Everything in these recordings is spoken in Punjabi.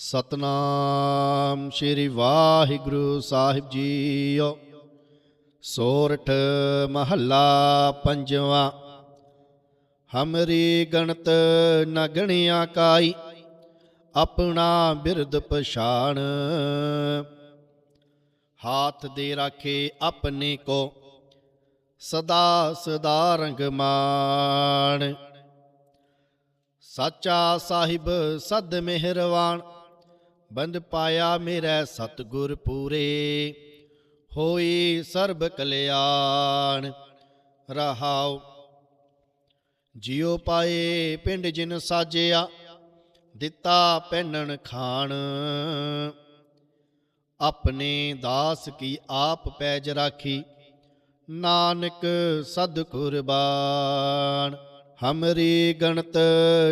ਸਤਨਾਮ ਸ੍ਰੀ ਵਾਹਿਗੁਰੂ ਸਾਹਿਬ ਜੀਓ। ਸੋਰਠ ਮਹੱਲਾ ਪੰਜਵਾਂ। ਹਮਰੀ ਗਣਤ ਨਗਣਿਆ ਕਾਈ, ਆਪਣਾ ਬਿਰਦ ਪਛਾਣ। ਹਾਥ ਦੇ ਰਾਖੇ ਆਪਣੇ ਕੋ, ਸਦਾ ਸਦਾ ਰੰਗ ਮਾਣ। ਸਾਚਾ ਸਾਹਿਬ ਸਦ ਮਿਹਰਵਾਨ ਬੰਦ ਪਾਇਆ ਮੇਰਾ ਸਤਗੁਰ ਪੂਰੇ। ਹੋਈ ਸਰਬ ਕਲਿਆਣ, ਰਹਾਉ। ਜਿਉ ਪਾਏ ਪਿੰਡ ਜਿਨ ਸਾਜਿਆ, ਦਿੱਤਾ ਪਹਿਨਣ ਖਾਣ। ਆਪਣੇ ਦਾਸ ਕੀ ਆਪ ਪੈਜ ਰਾਖੀ, ਨਾਨਕ ਸਦ ਕੁਰਬਾਨ। ਹਮਰੀ ਗਣਤ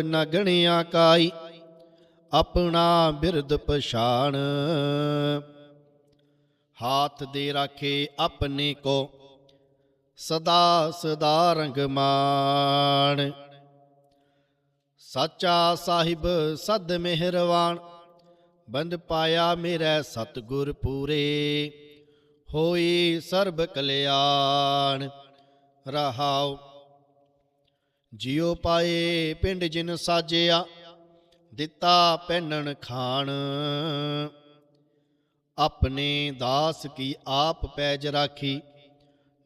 ਨਗਣਿਆ ਗਣਿਆ ਕਾਈ ਆਪਣਾ ਬਿਰਦ ਪਛਾਣ। ਹਾਥ ਦੇ ਰਾਖੇ ਆਪਣੇ ਕੋ, ਸਦਾ ਸਦਾ ਰੰਗ ਮਾਣ ਸਾਚਾ ਸਾਹਿਬ ਸਦ ਮਿਹਰਵਾਨ, ਬੰਦ ਪਾਇਆ ਮੇਰਾ ਸਤਗੁਰ ਪੂਰੇ। ਹੋਈ ਸਰਬ ਕਲਿਆਣ, ਰਹਾਉ। ਜਿਉ ਪਾਏ ਪਿੰਡ ਜਿਨ ਸਾਜਿਆ ਦਿੱਤਾ ਪਹਿਨਣ ਖਾਣ। ਆਪਣੇ ਦਾਸ ਕੀ ਆਪ ਪੈਜ ਰਾਖੀ,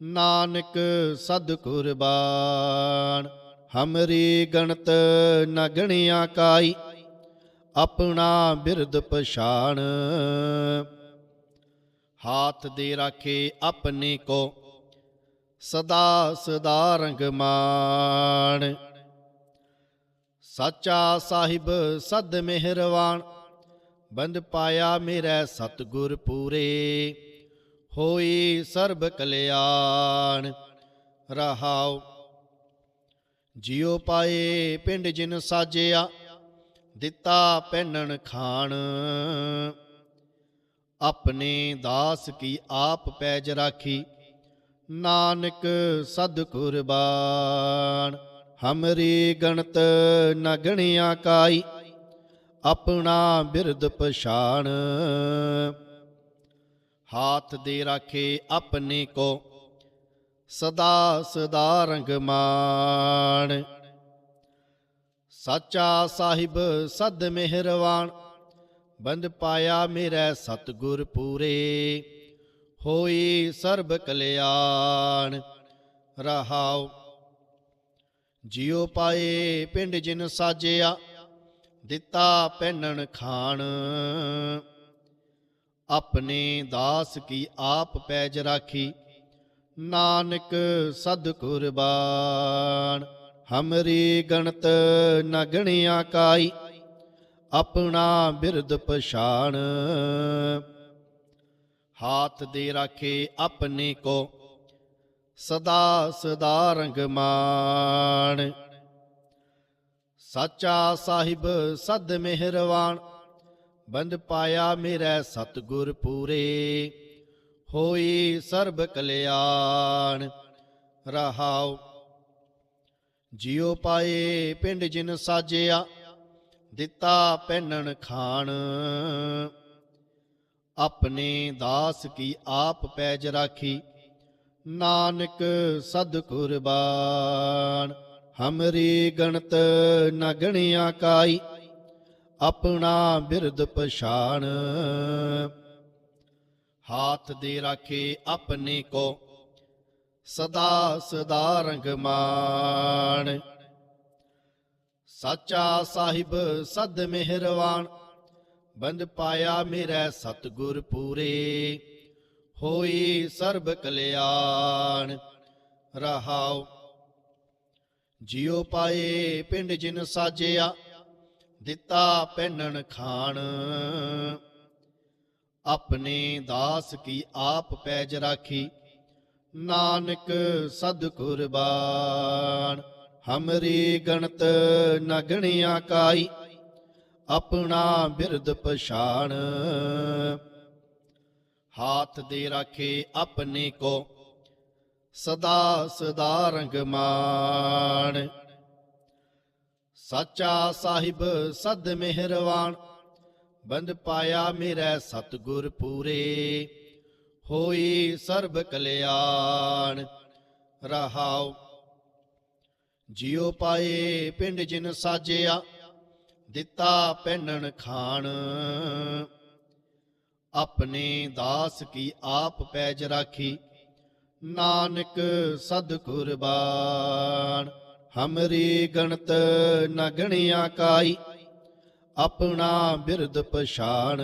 ਨਾਨਕ ਸਦ ਕੁਰਬਾਨ। ਹਮਰੀ ਗਣਤ ਨ ਗਣਿਆ ਕਾਈ, ਆਪਣਾ ਬਿਰਦ ਪਛਾਣ। ਹਾਥ ਦੇ ਰਾਖੇ ਆਪਣੇ ਕੋ, ਸਦਾ ਸਦਾ ਰੰਗ ਮਾਣ ਸਾਚਾ ਸਾਹਿਬ ਸਦ ਮਿਹਰਵਾਨ, ਬੰਦ ਪਾਇਆ ਮੇਰਾ ਸਤਗੁਰ ਪੂਰੇ। ਹੋਈ ਸਰਬ ਕਲਿਆਣ, ਰਹਾਉ। ਜਿਉ ਪਾਏ ਪਿੰਡ ਜਿਨ ਸਾਜਿਆ, ਦਿੱਤਾ ਪਹਿਨਣ ਖਾਣ। ਆਪਣੇ ਦਾਸ ਕੀ ਆਪ ਪੈਜ ਰਾਖੀ, ਨਾਨਕ ਸਦ ਕੁਰਬਾਨ। ਹਮਰੀ ਗਣਤ ਨ ਗਣਿਆ ਕਾਈ, ਆਪਣਾ ਬਿਰਦ ਪਛਾਣ। ਹਾਥ ਦੇ ਰਾਖੇ ਆਪਣੇ ਕੋ, ਸਦਾ ਸਦਾ ਰੰਗ ਮਾਣ। ਸਾਚਾ ਸਾਹਿਬ ਸਦ ਮਿਹਰਵਾਨ, ਬੰਦ ਪਾਇਆ ਮੇਰਾ ਸਤਗੁਰ ਪੂਰੇ। ਹੋਈ ਸਰਬ ਕਲਿਆਣ ਰਹਾਓ ਜਿਉ ਪਾਏ ਪਿੰਡ ਜਿਨ ਸਾਜਿਆ, ਦਿੱਤਾ ਪਹਿਨਣ ਖਾਣ। ਆਪਣੇ ਦਾਸ ਕੀ ਆਪ ਪੈਜ ਰਾਖੀ, ਨਾਨਕ ਸਦ ਕੁਰਬਾਨ। ਹਮਰੀ ਗਣਤ ਨ ਗਣਿਆ ਕਾਈ ਆਪਣਾ ਬਿਰਦ ਪਛਾਣ। ਹਾਥ ਦੇ ਰਾਖੇ ਆਪਣੇ ਕੋ ਸਦਾ ਸਦਾ ਰੰਗ ਮਾਣ ਸਾਚਾ ਸਾਹਿਬ ਸਦ ਮਿਹਰਵਾਨ, ਬੰਦ ਪਾਇਆ ਮੇਰਾ ਸਤਗੁਰ ਪੂਰੇ। ਹੋਈ ਸਰਬ ਕਲਿਆਣ, ਰਹਾਉ। ਜਿਉ ਪਾਏ ਪਿੰਡ ਜਿਨ ਸਾਜਿਆ, ਦਿੱਤਾ ਪਹਿਨਣ ਖਾਣ। ਆਪਣੇ ਦਾਸ ਕੀ ਆਪ ਪੈਜ ਰਾਖੀ ਨਾਨਕ ਸਦ ਕੁਰਬਾਨ। ਹਮਰੀ ਗਣਤ ਨ ਗਣਿਆ ਕਾਈ, ਆਪਣਾ ਬਿਰਦ ਪਛਾਣ। ਹਾਥ ਦੇ ਰਾਖੇ ਆਪਣੇ ਕੋ, ਸਦਾ ਸਦਾ ਰੰਗ ਮਾਣ। ਸਾਚਾ ਸਾਹਿਬ ਸਦ ਮਿਹਰਵਾਨ, ਬੰਦ ਪਾਇਆ ਮੇਰਾ ਸਤਗੁਰ ਪੂਰੇ। ਹੋਈ ਸਰਬ ਕਲਿਆਣ। ਰਹਾਉ। ਜਿਉ ਪਾਏ ਪਿੰਡ ਜਿਨ ਸਾਜਿਆ, ਦਿੱਤਾ ਪਹਿਨਣ ਖਾਣ। ਆਪਣੇ ਦਾਸ ਕੀ ਆਪ ਪੈਜ ਰਾਖੀ, ਨਾਨਕ ਸਦ ਕੁਰਬਾਨ। ਹਮਰੀ ਗਣਤ ਨਗਣਿਆ ਗਣਿਆ ਕਾਈ, ਆਪਣਾ ਬਿਰਦ ਪਛਾਣ। ਹਾਥ ਦੇ ਰਾਖੇ ਆਪਣੇ ਕੋ, ਸਦਾ ਸਦਾ ਰੰਗ ਮਾਣ ਸਾਚਾ ਸਾਹਿਬ ਸਦ ਮਿਹਰਵਾਨ, ਬੰਦ ਪਾਇਆ ਮੇਰਾ ਸਤਿਗੁਰ ਪੂਰੇ। ਹੋਈ ਸਰਬ ਕਲਿਆਣ, ਰਹਾਉ। ਜਿਉ ਪਾਏ ਪਿੰਡ ਜਿਨ ਸਾਜਿਆ, ਦਿੱਤਾ ਪਹਿਨਣ ਖਾਣ। ਆਪਣੇ ਦਾਸ ਕੀ ਆਪ ਪੈਜ ਰਾਖੀ। ਨਾਨਕ ਸਦ ਕੁਰਬਾਨ, ਹਮਰੀ ਗਣਤ ਨ ਗਣਿਆ ਕਾਈ ਆਪਣਾ ਬਿਰਦ ਪਛਾਣ।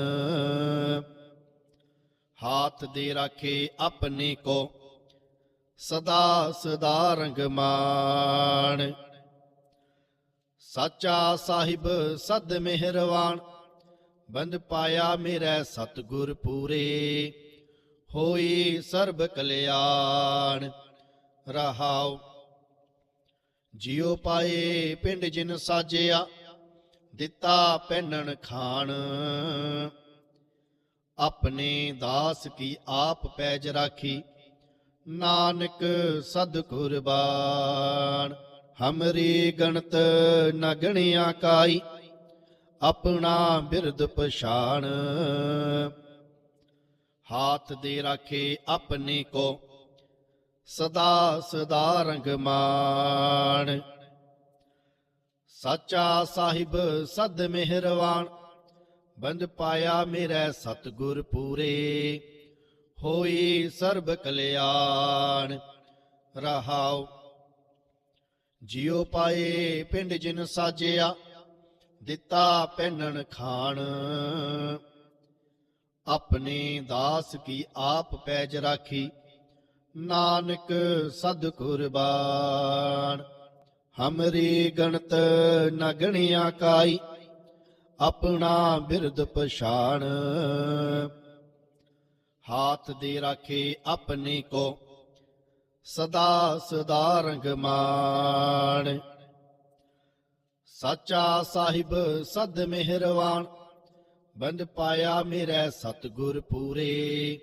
ਹਾਥ ਦੇ ਰਾਖੇ ਆਪਣੇ ਕੋ, ਸਦਾ ਸਦਾ ਰੰਗ ਮਾਣ ਸਾਚਾ ਸਾਹਿਬ ਸਦ ਮਿਹਰਵਾਨ ਬੰਦ ਪਾਇਆ ਮੇਰਾ ਸਤਗੁਰ ਪੂਰੇ। ਹੋਈ ਸਰਬ ਕਲਿਆਣ, ਰਹਾਉ। ਜਿਉ ਪਾਏ ਪਿੰਡ ਜਿਨ ਸਾਜਿਆ, ਦਿੱਤਾ ਪਹਿਨਣ ਖਾਣ। ਆਪਣੇ ਦਾਸ ਕੀ ਆਪ ਪੈਜ ਰਾਖੀ, ਨਾਨਕ ਸਦ ਕੁਰਬਾਨ। ਹਮਰੀ ਗਣਤ ਨ ਗਣਿਆ ਕਾਈ ਆਪਣਾ ਬਿਰਦ ਪਛਾਣ। ਹਾਥ ਦੇ ਰਾਖੇ ਆਪਣੇ ਕੋ, ਸਦਾ ਸਦਾ ਰੰਗ ਮਾਣ ਸਾਚਾ ਸਾਹਿਬ ਸਦ ਮਿਹਰਵਾਨ, ਬੰਦ ਪਾਇਆ ਮੇਰਾ ਸਤਗੁਰ ਪੂਰੇ। ਹੋਈ ਸਰਬ ਕਲਿਆਣ, ਰਹਾਉ। ਜਿਉ ਪਾਏ ਪਿੰਡ ਜਿਨ ਸਾਜਿਆ ਦਿੱਤਾ ਪਹਿਨਣ ਖਾਣ। ਆਪਣੇ ਦਾਸ ਕੀ ਆਪ ਪੈਜ ਰਾਖੀ, ਨਾਨਕ ਸਦ ਕੁਰਬਾਨ। ਹਮਰੀ ਗਣਤ ਨ ਗਣਿਆ ਕਾਈ, ਆਪਣਾ ਬਿਰਦ ਪਛਾਣ। ਹਾਥ ਦੇ ਰਾਖੇ ਆਪਣੇ ਕੋ, ਸਦਾ ਸਦਾ ਰੰਗ ਮਾਣ ਸਾਚਾ ਸਾਹਿਬ ਸਦ ਮਿਹਰਵਾਨ, ਬੰਦ ਪਾਇਆ ਮੇਰਾ ਸਤਗੁਰ ਪੂਰੇ।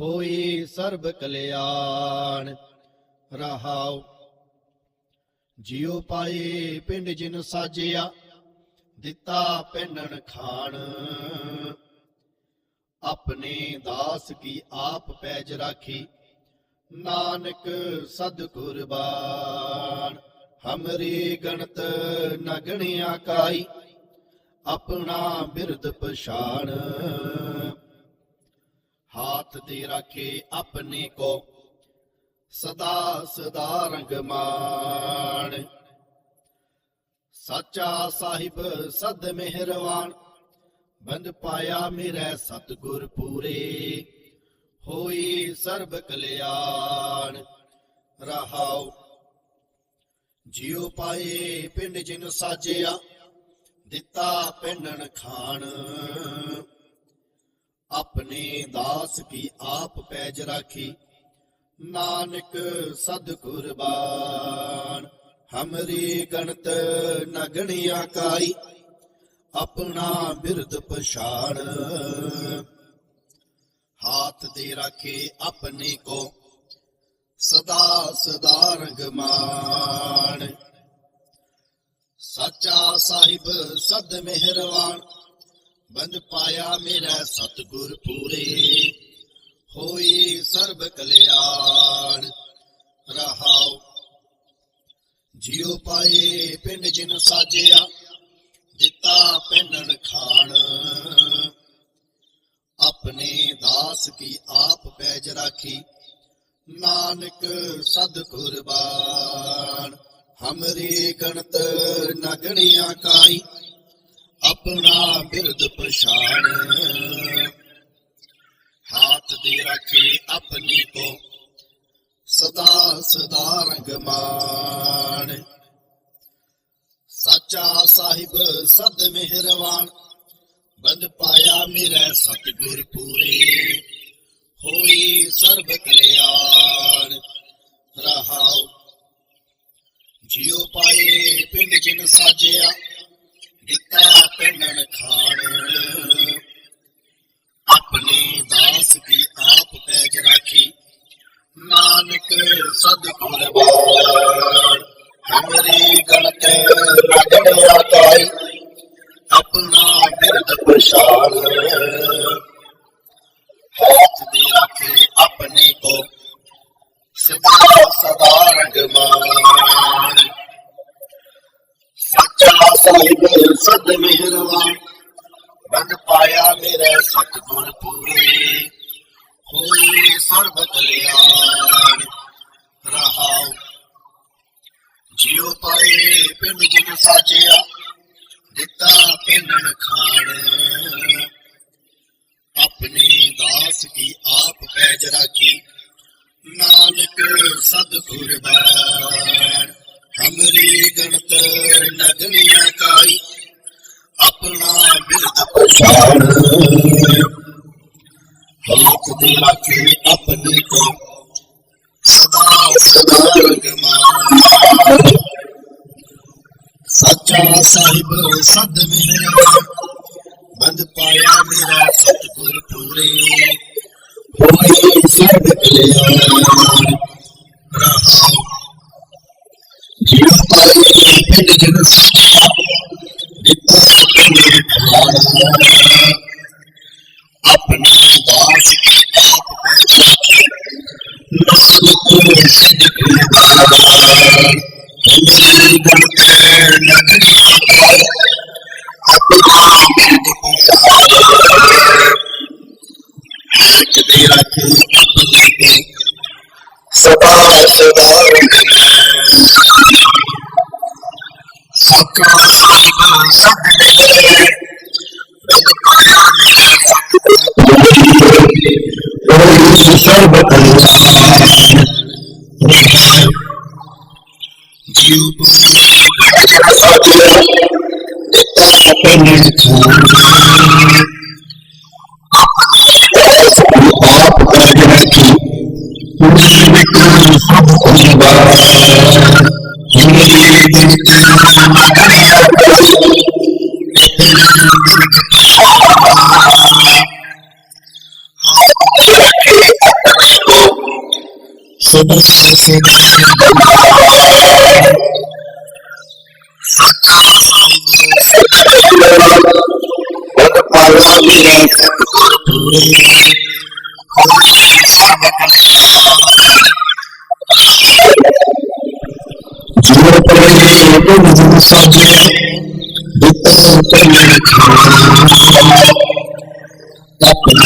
ਹੋਈ ਸਰਬ ਕਲਿਆਣ, ਰਹਾਉ। ਜਿਉ ਪਾਏ ਪਿੰਡ ਜਿਨ ਸਾਜਿਆ, ਦਿੱਤਾ ਪਹਿਨਣ ਖਾਣ। ਆਪਣੇ ਦਾਸ ਕੀ ਆਪ ਪੈਜ ਰਾਖੀ, ਨਾਨਕ ਸਦ ਕੁਰਬਾਨ। ਹਮਰੀ ਗਣਤ ਨਗਣਿਆ ਗਣਿਆ ਕਾਈ ਆਪਣਾ ਬਿਰਦ ਪਛਾਣ। ਹਾਥ ਦੇ ਰਾਖੇ ਆਪਣੇ ਕੋ, ਸਦਾ ਸਦਾ ਰੰਗ ਮਾਣ। ਸਾਚਾ ਸਾਹਿਬ ਸਦ ਮਿਹਰਵਾਨ, ਬੰਦ ਪਾਇਆ ਮੇਰਾ ਸਤਗੁਰ ਪੂਰੇ। ਹੋਈ ਸਰਬ ਕਲਿਆਣ, ਰਹਾਉ ਜਿਉ ਪਾਏ ਪਿੰਡ ਜਿਨ ਸਾਜਿਆ, ਦਿੱਤਾ ਪਹਿਨਣ ਖਾਣ। ਆਪਣੇ ਦਾਸ ਕੀ ਆਪ ਪੈਜ ਰਾਖੀ, ਨਾਨਕ ਸਦ ਕੁਰਬਾਨ। ਹਮਰੀ ਗਣਤ ਨ ਗਣਿਆ ਆਪਣਾ ਬਿਰਦ ਪਛਾਣ। ਹਾਥ ਦੇ ਰਾਖੇ ਆਪਣੇ ਕੋ ਸਦਾ ਸਦਾ ਰੰਗ ਮਾਣ ਸਾਹਿਬ ਸਦ ਮਿਹਰਵਾਨ, ਬੰਦ ਪਾਇਆ ਮੇਰਾ ਸਤਗੁਰ ਪੂਰੇ। ਹੋਈ ਸਰਬ ਕਲਿਆਣ, ਰਹਾਉ। ਜਿਉ ਪਾਏ ਪਿੰਡ ਜਿਨ ਸਾਜਿਆ, ਦਿੱਤਾ ਪਹਿਨਣ ਖਾਣ। ਆਪਣੇ ਦਾਸ ਕੀ ਆਪ ਪੈਜ ਰਾਖੀ ਨਾਨਕ ਸਦ ਕੁਰਬਾਨ, ਹਮਰੀ ਗਣਤ ਨ ਗਣਿਆ ਕਾਈ, ਆਪਣਾ ਬਿਰਦ ਪਛਾਣ। ਹਾਥ ਦੇ ਰੱਖੇ ਆਪਣੀ ਕੋ, ਸਦਾ ਸਦਾ ਰੰਗ ਮਾਣ ਸਾਚਾ ਸਾਹਿਬ ਸਦ ਮਿਹਰਵਾਨ ਬੰਦ ਪਾਇਆ ਮੇਰਾ ਸਤਿਗੁਰ ਪੂਰੇ। ਹੋਈ ਸਰਬ ਕਲਿਆਣ। ਰਹਾਉ ਜਿਉ ਪਾਏ ਪਿੰਡ ਜਿਨ ਸਾਜਿਆ, ਦਿੱਤਾ ਪਹਿਨਣ ਖਾਣ। ਆਪਣੇ ਦਾਸ ਦੀ ਆਪ ਪੈਜ ਰਾਖੀ, ਨਾਨਕ ਸਦ ਮਿਹਰਵਾਨ ਬੰਦ ਪਾਇਆ ਮੇਰੇ ਸਤਗੁਰ ਪੂਰੇ। ਹੋਏ ਸਰਬ ਕਲਿਆਣ। ਰਹਾਉ। ਜਿਉ ਪਾਏ ਪਿੰਡ ਜਿਨ ਸਾਜਿਆ, ਦਿੱਤਾ ਪਿੰਡਣ ਖਾਣ। ਆਪਣੇ ਦਾਸ ਕੀ ਆਪ ਹੈ ਜਰਾ ਕੀ। ਨਾਨਕ ਸਤਗੁਰ ਬਾਣ ਆਪਣਾ ਬਿਰਦ ਪਛਾਣ ਹਾਥ ਦੇ ਰਾਖੇ ਆਪਣੇ ਕੋ ਸਦਾ ਸਦਾ ਰਗਮਾਨ ਸੱਚਾ ਸਾਹਿਬ ਸਦ ਮਿਹਰਬਾਨ ਬੰਦ ਪਾਇਆ ਮੇਰਾ ਸਤਿਗੁਰ ਪੂਰੇ ਹੋਏ ਸਰਬ ਕਲਿਆਣ ਰਹਾਉ ਜਿਉ ਪਾਏ ਪਿੰਡ ਜਨ ਸਾਚਿਆ ਦਿੱਤਾ ਪਿੰਡ ਠਾਣਾ ਆਪਣੇ ਦਾਸ ਕੀ ਆਪ ਪਹਿਚਾਨ ਨਾਨਕ ਸਿੱਧ ਹੋਈ ਸਰਬ ਕਲਿਆਣ ਜੀਉ ਕਲਿਆਣ ਜਿਉ ਪਰੇ ਗੁਣ ਜਿਨ ਸਾਜਿਆ ਦਿੱਤਾ ਕੰਨ ਖਾਣ ਆਪਣੇ